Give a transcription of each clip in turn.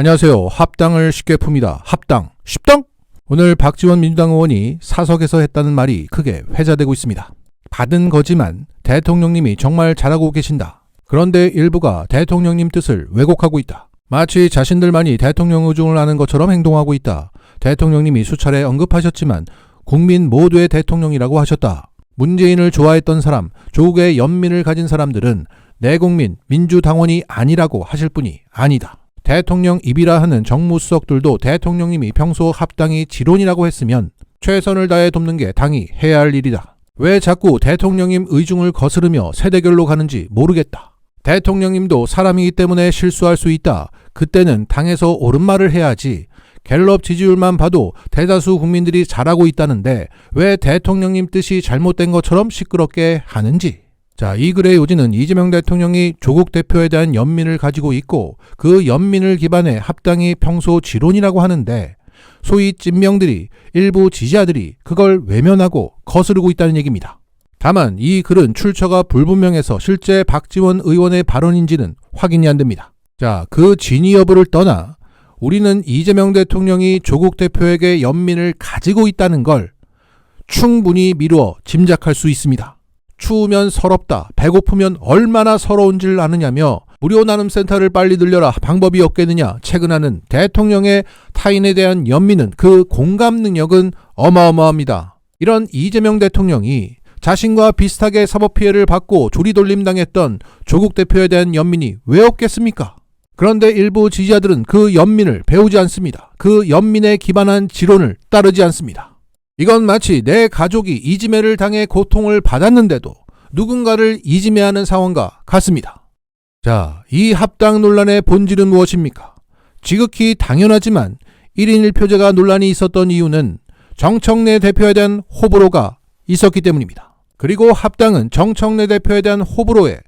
안녕하세요. 합당을 쉽게 풉니다. 합당. 쉽당? 오늘 박지원 민주당 의원이 사석에서 했다는 말이 크게 회자되고 있습니다. 받은 거지만 대통령님이 정말 잘하고 계신다. 그런데 일부가 대통령님 뜻을 왜곡하고 있다. 마치 자신들만이 대통령 의중을 아는 것처럼 행동하고 있다. 대통령님이 수차례 언급하셨지만 국민 모두의 대통령이라고 하셨다. 문재인을 좋아했던 사람, 조국의 연민을 가진 사람들은 내 국민, 민주당원이 아니라고 하실 분이 아니다. 대통령 입이라 하는 정무수석들도 대통령님이 평소 합당이 지론이라고 했으면 최선을 다해 돕는 게 당이 해야 할 일이다. 왜 자꾸 대통령님 의중을 거스르며 세대결로 가는지 모르겠다. 대통령님도 사람이기 때문에 실수할 수 있다. 그때는 당에서 옳은 말을 해야지. 갤럽 지지율만 봐도 대다수 국민들이 잘하고 있다는데 왜 대통령님 뜻이 잘못된 것처럼 시끄럽게 하는지. 자, 이 글의 요지는 이재명 대통령이 조국 대표에 대한 연민을 가지고 있고 그 연민을 기반해 합당이 평소 지론이라고 하는데 소위 찐명들이 일부 지지자들이 그걸 외면하고 거스르고 있다는 얘기입니다. 다만 이 글은 출처가 불분명해서 실제 박지원 의원의 발언인지는 확인이 안 됩니다. 자, 그 진위 여부를 떠나 우리는 이재명 대통령이 조국 대표에게 연민을 가지고 있다는 걸 충분히 미루어 짐작할 수 있습니다. 추우면 서럽다, 배고프면 얼마나 서러운지를 아느냐며 무료 나눔 센터를 빨리 늘려라 방법이 없겠느냐 체근하는 대통령의 타인에 대한 연민은 그 공감 능력은 어마어마합니다. 이런 이재명 대통령이 자신과 비슷하게 사법 피해를 받고 조리돌림 당했던 조국 대표에 대한 연민이 왜 없겠습니까? 그런데 일부 지지자들은 그 연민을 배우지 않습니다. 그 연민에 기반한 지론을 따르지 않습니다. 이건 마치 내 가족이 이지매를 당해 고통을 받았는데도 누군가를 이지매하는 상황과 같습니다. 자, 이 합당 논란의 본질은 무엇입니까? 지극히 당연하지만 1인 1표제가 논란이 있었던 이유는 정청래 대표에 대한 호불호가 있었기 때문입니다. 그리고 합당은 정청래 대표에 대한 호불호에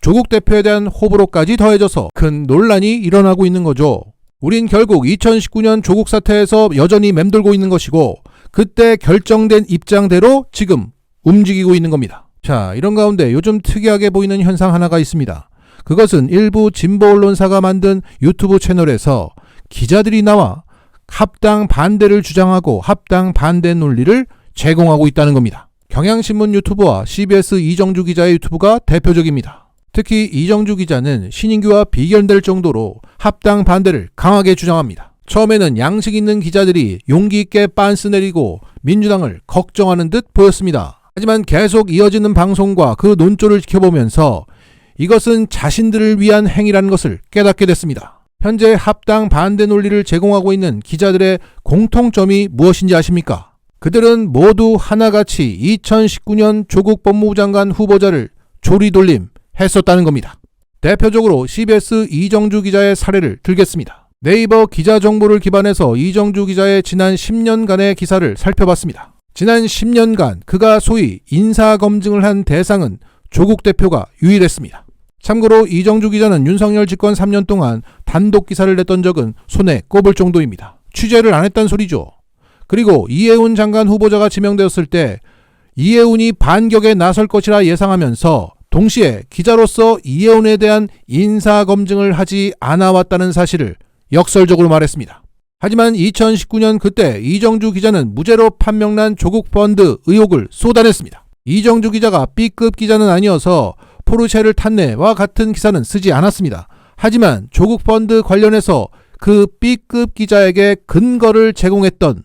조국 대표에 대한 호불호까지 더해져서 큰 논란이 일어나고 있는 거죠. 우린 결국 2019년 조국 사태에서 여전히 맴돌고 있는 것이고 그때 결정된 입장대로 지금 움직이고 있는 겁니다. 자, 이런 가운데 요즘 특이하게 보이는 현상 하나가 있습니다. 그것은 일부 진보 언론사가 만든 유튜브 채널에서 기자들이 나와 합당 반대를 주장하고 합당 반대 논리를 제공하고 있다는 겁니다. 경향신문 유튜브와 CBS 이정주 기자의 유튜브가 대표적입니다. 특히 이정주 기자는 신인규와 비견될 정도로 합당 반대를 강하게 주장합니다. 처음에는 양식 있는 기자들이 용기 있게 빤스 내리고 민주당을 걱정하는 듯 보였습니다. 하지만 계속 이어지는 방송과 그 논조를 지켜보면서 이것은 자신들을 위한 행위라는 것을 깨닫게 됐습니다. 현재 합당 반대 논리를 제공하고 있는 기자들의 공통점이 무엇인지 아십니까? 그들은 모두 하나같이 2019년 조국 법무부 장관 후보자를 조리돌림 했었다는 겁니다. 대표적으로 CBS 이정주 기자의 사례를 들겠습니다. 네이버 기자 정보를 기반해서 이정주 기자의 지난 10년간의 기사를 살펴봤습니다. 지난 10년간 그가 소위 인사 검증을 한 대상은 조국 대표가 유일했습니다. 참고로 이정주 기자는 윤석열 집권 3년 동안 단독 기사를 냈던 적은 손에 꼽을 정도입니다. 취재를 안 했단 소리죠. 그리고 이해운 장관 후보자가 지명되었을 때 이해운이 반격에 나설 것이라 예상하면서 동시에 기자로서 이해운에 대한 인사 검증을 하지 않아왔다는 사실을 역설적으로 말했습니다. 하지만 2019년 그때 이정주 기자는 무죄로 판명난 조국 펀드 의혹을 쏟아냈습니다. 이정주 기자가 B급 기자는 아니어서 포르쉐를 탔네와 같은 기사는 쓰지 않았습니다. 하지만 조국 펀드 관련해서 그 B급 기자에게 근거를 제공했던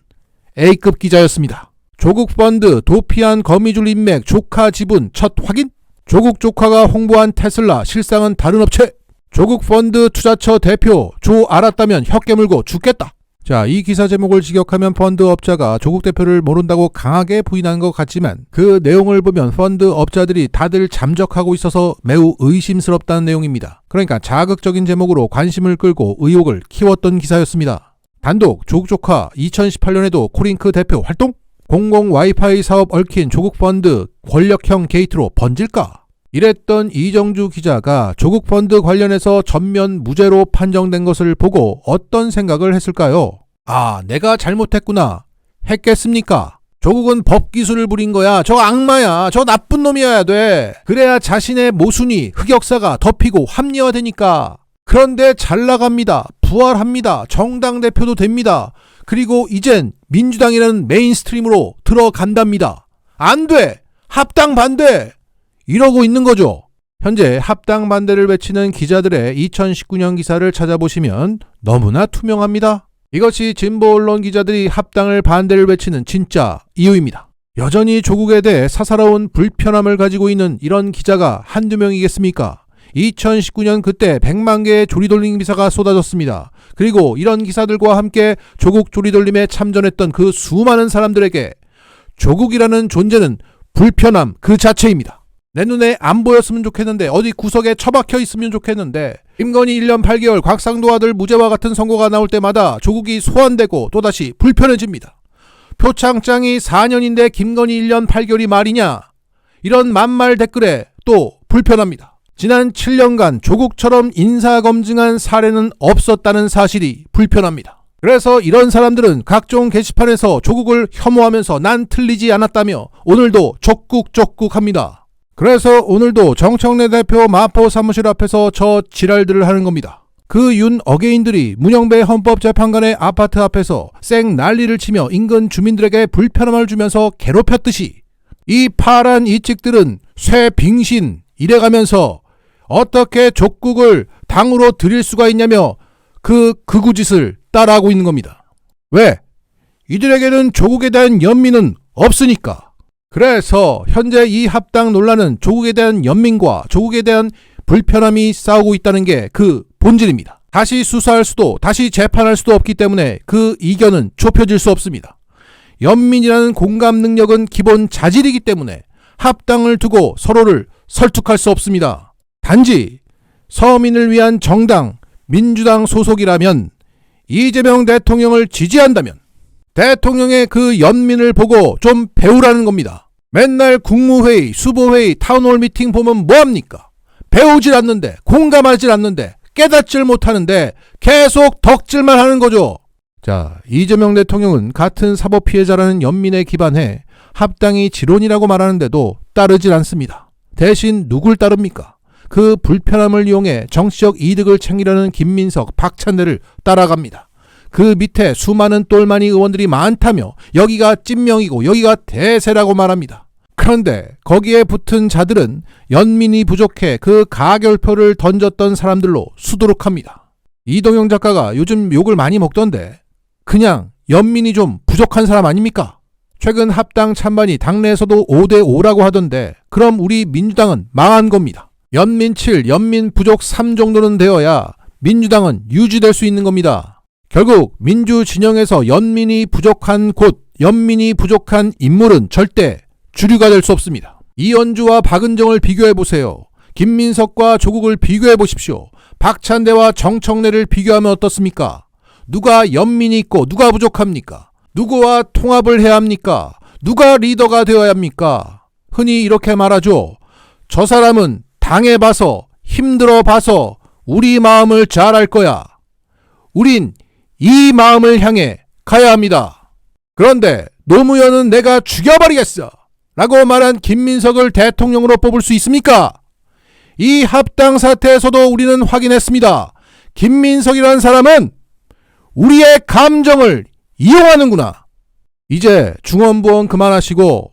A급 기자였습니다. 조국 펀드 도피한 거미줄 인맥 조카 지분 첫 확인? 조국 조카가 홍보한 테슬라 실상은 다른 업체? 조국 펀드 투자처 대표 조 알았다면 혀 깨물고 죽겠다. 자, 이 기사 제목을 직역하면 펀드 업자가 조국 대표를 모른다고 강하게 부인하는 것 같지만 그 내용을 보면 펀드 업자들이 다들 잠적하고 있어서 매우 의심스럽다는 내용입니다. 그러니까 자극적인 제목으로 관심을 끌고 의혹을 키웠던 기사였습니다. 단독 조국 조카 2018년에도 코링크 대표 활동? 공공 와이파이 사업 얽힌 조국 펀드 권력형 게이트로 번질까? 이랬던 이정주 기자가 조국 펀드 관련해서 전면 무죄로 판정된 것을 보고 어떤 생각을 했을까요? 아, 내가 잘못했구나. 했겠습니까? 조국은 법 기술을 부린 거야. 저 악마야. 저 나쁜 놈이어야 돼. 그래야 자신의 모순이 흑역사가 덮이고 합리화되니까. 그런데 잘 나갑니다. 부활합니다. 정당 대표도 됩니다. 그리고 이젠 민주당이라는 메인스트림으로 들어간답니다. 안 돼! 합당 반대! 이러고 있는 거죠. 현재 합당 반대를 외치는 기자들의 2019년 기사를 찾아보시면 너무나 투명합니다. 이것이 진보 언론 기자들이 합당을 반대를 외치는 진짜 이유입니다. 여전히 조국에 대해 사사로운 불편함을 가지고 있는 이런 기자가 한두 명이겠습니까? 2019년 그때 100만 개의 조리돌림 기사가 쏟아졌습니다. 그리고 이런 기사들과 함께 조국 조리돌림에 참전했던 그 수많은 사람들에게 조국이라는 존재는 불편함 그 자체입니다. 내 눈에 안 보였으면 좋겠는데 어디 구석에 처박혀 있으면 좋겠는데 김건희 1년 8개월 곽상도 아들 무죄와 같은 선고가 나올 때마다 조국이 소환되고 또다시 불편해집니다. 표창장이 4년인데 김건희 1년 8개월이 말이냐? 이런 만말 댓글에 또 불편합니다. 지난 7년간 조국처럼 인사검증한 사례는 없었다는 사실이 불편합니다. 그래서 이런 사람들은 각종 게시판에서 조국을 혐오하면서 난 틀리지 않았다며 오늘도 적국적국 합니다. 그래서 오늘도 정청래 대표 마포 사무실 앞에서 저 지랄들을 하는 겁니다. 그 윤 어게인들이 문영배 헌법재판관의 아파트 앞에서 쌩 난리를 치며 인근 주민들에게 불편함을 주면서 괴롭혔듯이 이 파란 이찍들은 쇠 빙신 이래가면서 어떻게 족국을 당으로 드릴 수가 있냐며 그 극우짓을 따라하고 있는 겁니다. 왜? 이들에게는 조국에 대한 연민은 없으니까. 그래서 현재 이 합당 논란은 조국에 대한 연민과 조국에 대한 불편함이 싸우고 있다는 게 그 본질입니다. 다시 수사할 수도 다시 재판할 수도 없기 때문에 그 이견은 좁혀질 수 없습니다. 연민이라는 공감 능력은 기본 자질이기 때문에 합당을 두고 서로를 설득할 수 없습니다. 단지 서민을 위한 정당 민주당 소속이라면 이재명 대통령을 지지한다면 대통령의 그 연민을 보고 좀 배우라는 겁니다. 맨날 국무회의, 수보회의, 타운홀 미팅 보면 뭐합니까? 배우질 않는데, 공감하질 않는데, 깨닫질 못하는데 계속 덕질만 하는 거죠. 자, 이재명 대통령은 같은 사법 피해자라는 연민에 기반해 합당이 지론이라고 말하는데도 따르질 않습니다. 대신 누굴 따릅니까? 그 불편함을 이용해 정치적 이득을 챙기려는 김민석, 박찬대를 따라갑니다. 그 밑에 수많은 똘마니 의원들이 많다며 여기가 찐명이고 여기가 대세라고 말합니다. 그런데 거기에 붙은 자들은 연민이 부족해 그 가결표를 던졌던 사람들로 수두룩합니다. 이동영 작가가 요즘 욕을 많이 먹던데 그냥 연민이 좀 부족한 사람 아닙니까? 최근 합당 찬반이 당내에서도 5대5라고 하던데 그럼 우리 민주당은 망한 겁니다. 연민 7, 연민 부족 3 정도는 되어야 민주당은 유지될 수 있는 겁니다. 결국 민주 진영에서 연민이 부족한 곳, 연민이 부족한 인물은 절대 주류가 될 수 없습니다. 이현주와 박은정을 비교해 보세요. 김민석과 조국을 비교해 보십시오. 박찬대와 정청래를 비교하면 어떻습니까? 누가 연민이 있고 누가 부족합니까? 누구와 통합을 해야 합니까? 누가 리더가 되어야 합니까? 흔히 이렇게 말하죠. 저 사람은 당해봐서 힘들어 봐서 우리 마음을 잘 알 거야. 우린 이 마음을 향해 가야 합니다. 그런데 노무현은 내가 죽여버리겠어. 라고 말한 김민석을 대통령으로 뽑을 수 있습니까? 이 합당 사태에서도 우리는 확인했습니다. 김민석이라는 사람은 우리의 감정을 이용하는구나. 이제 중원부원 그만하시고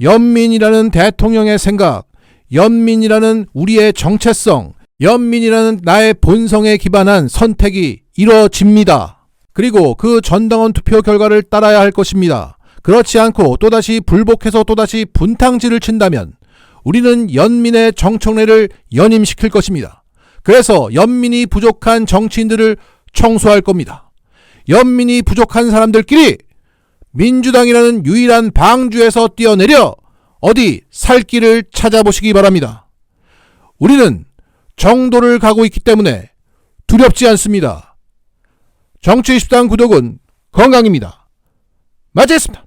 연민이라는 대통령의 생각, 연민이라는 우리의 정체성, 연민이라는 나의 본성에 기반한 선택이 이뤄집니다. 그리고 그 전당원 투표 결과를 따라야 할 것입니다. 그렇지 않고 또다시 불복해서 또다시 분탕질을 친다면 우리는 연민의 정청래를 연임시킬 것입니다. 그래서 연민이 부족한 정치인들을 청소할 겁니다. 연민이 부족한 사람들끼리 민주당이라는 유일한 방주에서 뛰어내려 어디 살 길을 찾아보시기 바랍니다. 우리는 정도를 가고 있기 때문에 두렵지 않습니다. 정치 10당 구독은 건강입니다. 마치겠습니다.